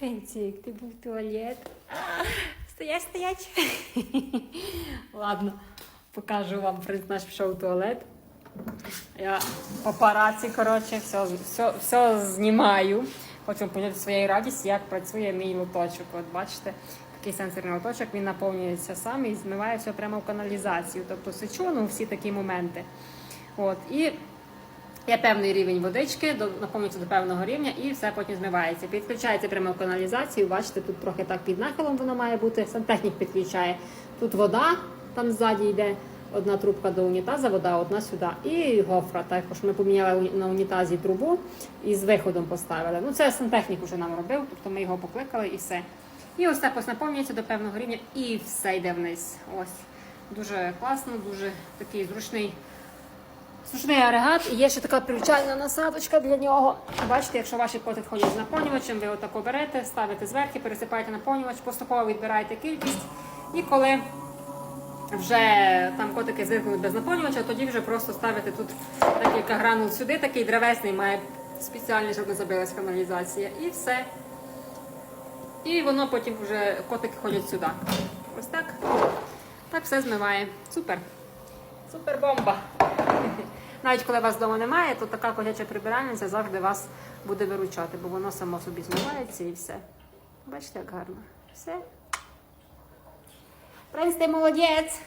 Пенсік, ти був туалет. Стоять, стоять. Ладно, покажу вам, наш пішов туалет. Я папараці, коротше, все, все, все знімаю. Хочу поділитися своєю радістю, як працює мій лоточок. От бачите, такий сенсорний лоточок, він наповнюється сам і змиває все прямо в каналізацію. Тобто сечу, ну всі такі моменти. От, і Є певний рівень водички, наповнюється до певного рівня і все потім змивається. Підключається прямо в каналізацію. Бачите, тут трохи так під нахилом воно має бути. Сантехнік підключає. Тут вода, там ззаді йде одна трубка до унітаза, вода одна сюди. І гофра. Також ми поміняли на унітазі трубу і з виходом поставили. Ну це сантехнік уже нам робив, тобто ми його покликали і все. І ось так ось наповнюється до певного рівня і все йде вниз. Ось. Дуже класно, дуже такий зручний. Сушний агрегат і є ще така привчальна насадочка для нього. Бачите, якщо ваші коти ходять з наповнювачем, ви отако берете, ставите зверху, пересипаєте наповнювач, поступово відбираєте кількість. І коли вже там котики звикли без наповнювача, тоді вже просто ставите тут декілька гранул сюди, такий древесний має спеціальний, щоб не забилась каналізація. І все. І воно потім вже котики ходять сюди. Ось так. Так все змиває. Супер. Супер бомба. Навіть коли вас вдома немає, то така коляча прибиральниця завжди вас буде виручати, бо воно само собі змивається і все. Бачите, як гарно. Все. Принц, ти молодець.